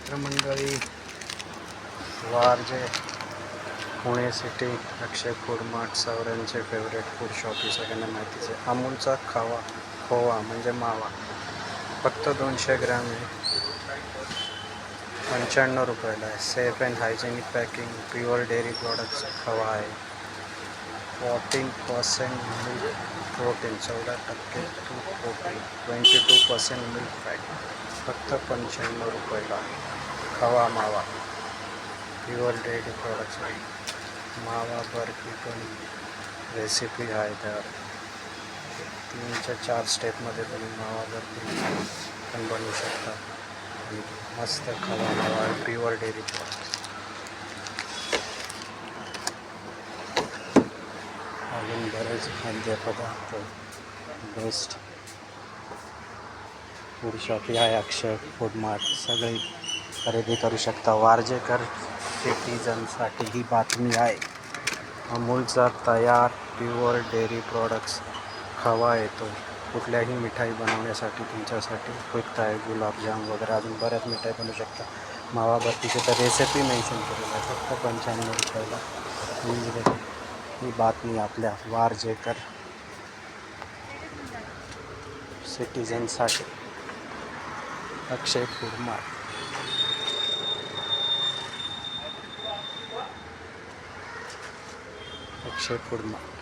मित्रमंडळी Warje Pune city Akshay food mart सावऱ्यांचे favourite food shop ही सगळ्यांना माहितीच आहे. अमूलचा खावा खोवा म्हणजे मावा. फक्त दोनशे ग्रॅम आहे. पंच्याण्णव रुपयाला आहे. Safe and hygienic packing pure dairy प्रॉडक्टचा खवा आहे. फोर्टीन पर्सेंट मिल्क प्रोटीन चौदा टक्के two protein twenty two percent milk fat फक्त पंच्याण्णव रुपयाला खवा मावा. प्युअर डेअरी प्रॉडक्ट्स मावा बर्फी पण रेसिपी आहे त्यावर तीनच्या चार स्टेपमध्ये तुम्ही मावा बर्फी पण बनवू शकता. आणि मस्त खवा मावा प्युअर डेअरी प्रॉडक्ट्स अजून बरेच खाद्यपदार्थ बेस्ट फूड शॉप या अक्षय फूड मार्ट सगळे खरेदी करू शकता. वारजेकर सिटीजनसाठी ही बातमी आहे. अमूलचा तयार प्युअर डेअरी प्रॉडक्ट्स खवा येतो. कुठल्याही मिठाई बनवण्यासाठी तुमच्यासाठी उपयुक्त आहे गुलाबजाम वगैरे. अजून बऱ्याच मिठाई बनवू शकता. मावा बर्फीची तर रेसिपी मेन्शन केलेली आहे. फक्त पंच्याण्णव रुपयाला. ही ही बातमी आपल्या वारजेकर सिटीजनसाठी. Akshay food mart Akshay food mart